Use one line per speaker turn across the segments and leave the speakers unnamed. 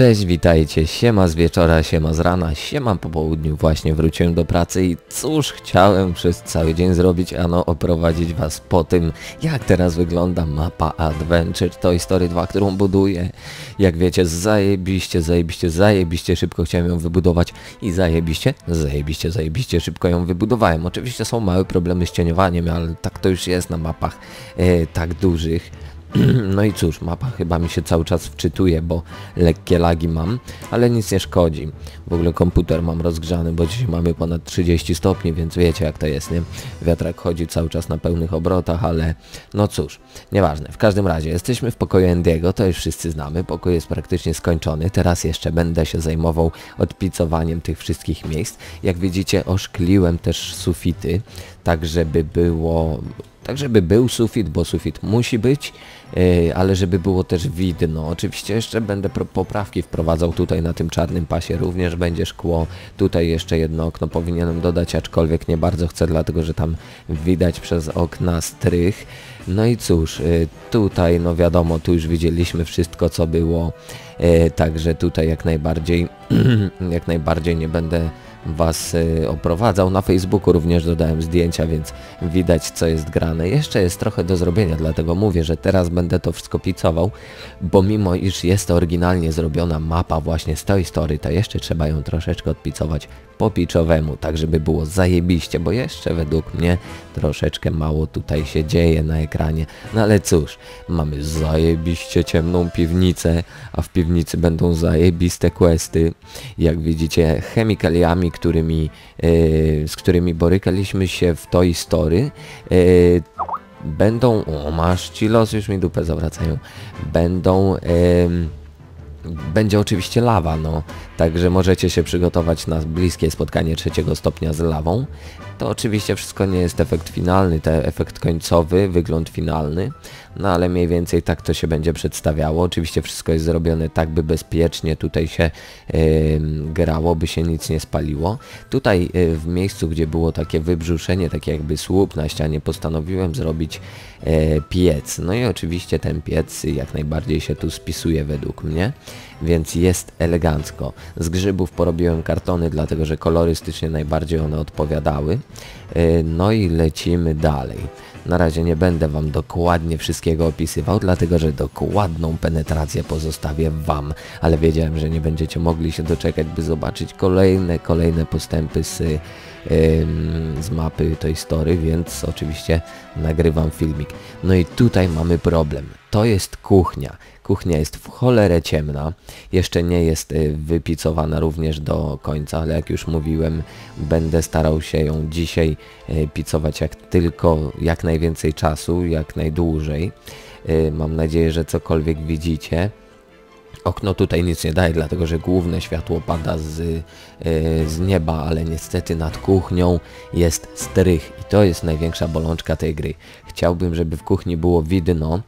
Cześć, witajcie, siema z wieczora, siema z rana, siema po południu, właśnie wróciłem do pracy i cóż chciałem przez cały dzień zrobić, ano oprowadzić was po tym, jak teraz wygląda mapa Adventure Toy Story 2, którą buduję. Jak wiecie, zajebiście, zajebiście, zajebiście szybko chciałem ją wybudować i zajebiście, zajebiście, zajebiście szybko ją wybudowałem. Oczywiście są małe problemy z cieniowaniem, ale tak to już jest na mapach e, tak dużych. No i cóż, mapa chyba mi się cały czas wczytuje, bo lekkie lagi mam, ale nic nie szkodzi. W ogóle komputer mam rozgrzany, bo dzisiaj mamy ponad 30 stopni, więc wiecie jak to jest, nie? Wiatrak chodzi cały czas na pełnych obrotach, ale no cóż, nieważne. W każdym razie, jesteśmy w pokoju Endiego, to już wszyscy znamy, pokój jest praktycznie skończony. Teraz jeszcze będę się zajmował odpicowaniem tych wszystkich miejsc. Jak widzicie, oszkliłem też sufity, tak żeby było tak żeby był sufit, bo sufit musi być, yy, ale żeby było też widno. Oczywiście jeszcze będę poprawki wprowadzał tutaj na tym czarnym pasie, również będzie szkło. Tutaj jeszcze jedno okno powinienem dodać, aczkolwiek nie bardzo chcę, dlatego że tam widać przez okna strych. No i cóż, yy, tutaj no wiadomo, tu już widzieliśmy wszystko co było, yy, także tutaj jak najbardziej, jak najbardziej nie będę Was y, oprowadzał. Na Facebooku również dodałem zdjęcia, więc widać co jest grane. Jeszcze jest trochę do zrobienia, dlatego mówię, że teraz będę to wszystko picował, bo mimo iż jest oryginalnie zrobiona mapa właśnie z Toy Story, to jeszcze trzeba ją troszeczkę odpicować po piczowemu, tak żeby było zajebiście, bo jeszcze według mnie troszeczkę mało tutaj się dzieje na ekranie. No ale cóż, mamy zajebiście ciemną piwnicę, a w piwnicy będą zajebiste questy. Jak widzicie, chemikaliami, którymi, yy, z którymi borykaliśmy się w Toy Story, yy, będą... O, masz ci los, już mi dupę zawracają. Będą... Yy, będzie oczywiście lawa, no, także możecie się przygotować na bliskie spotkanie trzeciego stopnia z lawą. To oczywiście wszystko nie jest efekt finalny, to efekt końcowy, wygląd finalny, no ale mniej więcej tak to się będzie przedstawiało. Oczywiście wszystko jest zrobione tak, by bezpiecznie tutaj się yy, grało, by się nic nie spaliło. Tutaj yy, w miejscu, gdzie było takie wybrzuszenie, takie jakby słup na ścianie, postanowiłem zrobić yy, piec. No i oczywiście ten piec jak najbardziej się tu spisuje według mnie więc jest elegancko. Z grzybów porobiłem kartony, dlatego że kolorystycznie najbardziej one odpowiadały. E, no i lecimy dalej. Na razie nie będę Wam dokładnie wszystkiego opisywał, dlatego że dokładną penetrację pozostawię Wam, ale wiedziałem, że nie będziecie mogli się doczekać, by zobaczyć kolejne, kolejne postępy z, z mapy tej story, więc oczywiście nagrywam filmik. No i tutaj mamy problem. To jest kuchnia. Kuchnia jest w cholerę ciemna, jeszcze nie jest y, wypicowana również do końca, ale jak już mówiłem, będę starał się ją dzisiaj y, picować jak tylko, jak najwięcej czasu, jak najdłużej. Y, mam nadzieję, że cokolwiek widzicie. Okno tutaj nic nie daje, dlatego że główne światło pada z, z nieba, ale niestety nad kuchnią jest strych i to jest największa bolączka tej gry. Chciałbym, żeby w kuchni było widno,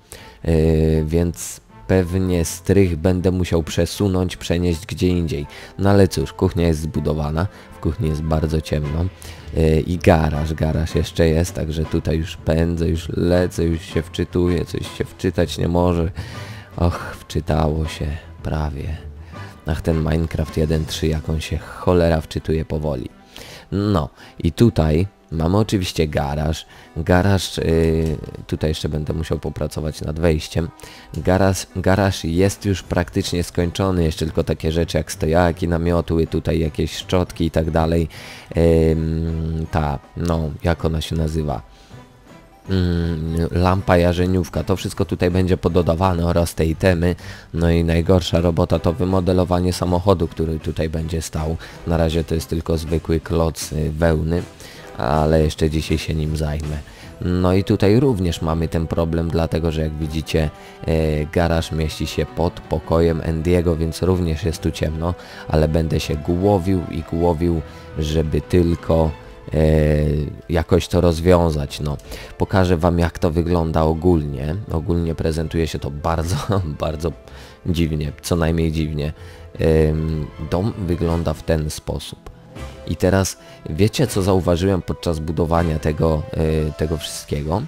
więc pewnie strych będę musiał przesunąć, przenieść gdzie indziej. No ale cóż, kuchnia jest zbudowana, w kuchni jest bardzo ciemno. Yy, I garaż, garaż jeszcze jest, także tutaj już pędzę, już lecę, już się wczytuję, coś się wczytać nie może. Och, wczytało się, prawie. Ach, ten Minecraft 1.3, jak on się cholera wczytuje powoli. No, i tutaj Mamy oczywiście garaż. Garaż, yy, tutaj jeszcze będę musiał popracować nad wejściem. Garaż, garaż jest już praktycznie skończony, jeszcze tylko takie rzeczy jak stojaki, namiotły, tutaj jakieś szczotki i tak dalej. Ta, no, jak ona się nazywa? Lampa jarzeniówka, to wszystko tutaj będzie pododawane oraz te itemy. No i najgorsza robota to wymodelowanie samochodu, który tutaj będzie stał. Na razie to jest tylko zwykły kloc y, wełny ale jeszcze dzisiaj się nim zajmę. No i tutaj również mamy ten problem, dlatego że jak widzicie e, garaż mieści się pod pokojem Endiego, więc również jest tu ciemno, ale będę się głowił i głowił, żeby tylko e, jakoś to rozwiązać. No, pokażę Wam jak to wygląda ogólnie. Ogólnie prezentuje się to bardzo, bardzo dziwnie, co najmniej dziwnie. Dom wygląda w ten sposób. I teraz wiecie co zauważyłem podczas budowania tego, y, tego wszystkiego,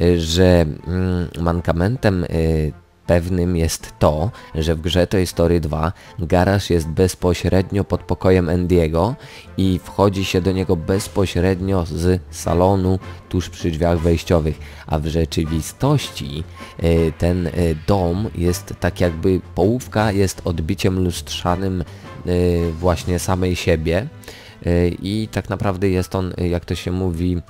y, że mm, mankamentem y, pewnym jest to, że w grze Toy Story 2 garaż jest bezpośrednio pod pokojem Andiego i wchodzi się do niego bezpośrednio z salonu tuż przy drzwiach wejściowych, a w rzeczywistości y, ten y, dom jest tak jakby połówka jest odbiciem lustrzanym y, właśnie samej siebie i tak naprawdę jest on, jak to się mówi,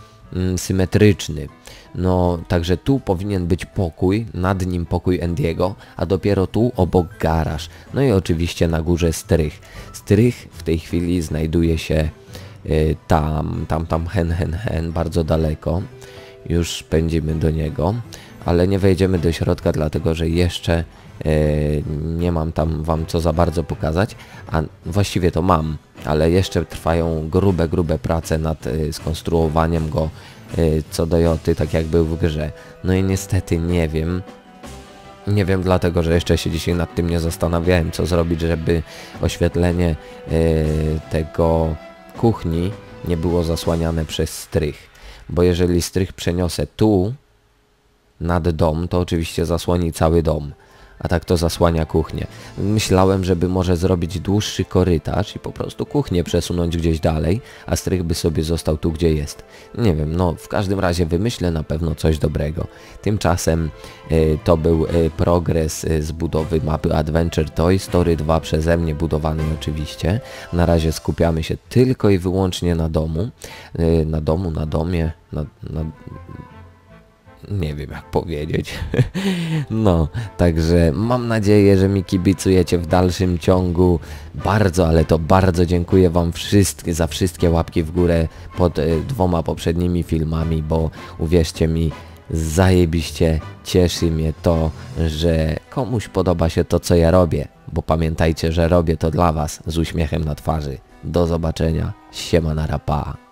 symetryczny. No, także tu powinien być pokój, nad nim pokój Endiego, a dopiero tu obok garaż. No i oczywiście na górze strych. Strych w tej chwili znajduje się y, tam, tam, tam, hen, hen, hen, bardzo daleko. Już pędzimy do niego, ale nie wejdziemy do środka, dlatego że jeszcze nie mam tam wam co za bardzo pokazać, a właściwie to mam, ale jeszcze trwają grube, grube prace nad y, skonstruowaniem go Y, co do Joty, tak jak był w grze. No i niestety nie wiem. Nie wiem dlatego, że jeszcze się dzisiaj nad tym nie zastanawiałem, co zrobić, żeby oświetlenie y, tego kuchni nie było zasłaniane przez strych. Bo jeżeli strych przeniosę tu nad dom, to oczywiście zasłoni cały dom a tak to zasłania kuchnię. Myślałem, żeby może zrobić dłuższy korytarz i po prostu kuchnię przesunąć gdzieś dalej, a strych by sobie został tu, gdzie jest. Nie wiem, no w każdym razie wymyślę na pewno coś dobrego. Tymczasem y, to był y, progres y, z budowy mapy Adventure Toy Story 2 przeze mnie budowanej oczywiście. Na razie skupiamy się tylko i wyłącznie na domu. na domu, na domie, na, na nie wiem jak powiedzieć. No, także mam nadzieję, że mi kibicujecie w dalszym ciągu. Bardzo, ale to bardzo dziękuję wam wszystkie, za wszystkie łapki w górę pod y, dwoma poprzednimi filmami, bo uwierzcie mi, zajebiście cieszy mnie to, że komuś podoba się to, co ja robię, bo pamiętajcie, że robię to dla was z uśmiechem na twarzy. Do zobaczenia, siema na rapa.